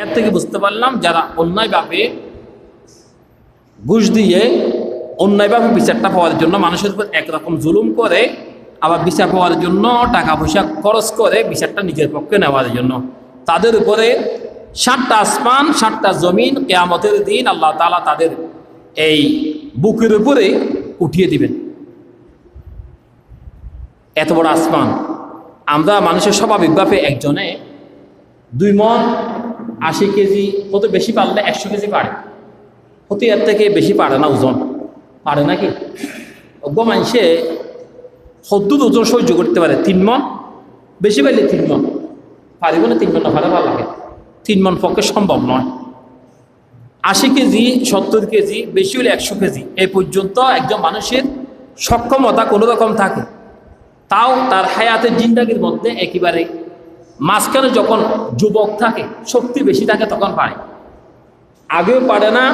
এর থেকে বুঝতে পারলাম যারা অন্যায়ভাবে ঘুষ দিয়ে অন্যায়ভাবে বিচারটা পাওয়ার জন্য মানুষের উপর একরকম জুলুম করে, আবার বিচার পাওয়ার জন্য টাকা পয়সা খরচ করে বিচারটা নিজের পক্ষে নেওয়ার জন্য। তাদের উপরে সাতটা আসমান, সাতটা জমিন কেয়ামতের দিন আল্লাহ তালা তাদের এই বুকের উপরে উঠিয়ে দিবেন। এত বড় আসমান। আমরা মানুষের স্বাভাবিকভাবে একজনে, দুই মন আশি কেজি কত বেশি পারলে একশো কেজি পারে? হতে এর থেকে বেশি পারে না ওজন। পারে নাকি? অজ্ঞ মানুষে সদ্যুত ওজন সহ্য করতে পারে। তিন মন, বেশি পাইলে তিন মন। পারিব না তিন মন, না ভালো লাগে। তিন মন পক্ষে সম্ভব নয়। আশি কেজি, সত্তর কেজি, বেশি হলে একশো কেজি। এই পর্যন্ত একজন মানুষের সক্ষমতা কোনো রকম থাকে। তাও তার হায়াতের জিন্দাগির মধ্যে একেবারে মাঝখানে যখন যুবক থাকে, শক্তি বেশি থাকে তখন পারে। আগেও পারে না,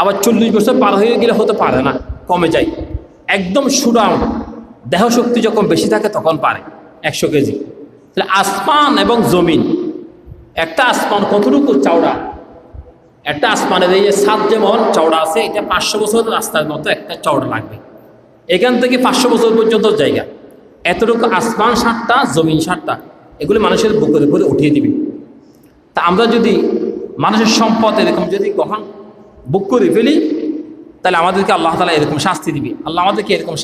আবার চল্লিশ বছর পার হয়ে গেলে হতে পারে না, কমে যায়। একদম সুরাম দেহ শক্তি যখন বেশি থাকে তখন পারে, একশো কেজি। তাহলে আসমান এবং জমিন, একটা আসমান কতটুকু চওড়া? একটা আসমানের এই যে সাত যেমন চওড়া আছে, এটা পাঁচশো বছর রাস্তার মতো একটা চওড়া লাগবে। এখান থেকে পাঁচশো বছর পর্যন্ত জায়গা। এতটুকু আসমান সাতটা, জমিন সাতটা। এগুলি মানুষের বুকের উপরে উঠিয়ে দিবে। তা আমরা যদি মানুষের সম্পদ এরকম যদি গ্রহণ, বুক করে ফেলি, তাহলে আমাদেরকে আল্লাহ তালা এরকম শাস্তি দিবে। আল্লাহ আমাদেরকে এরকম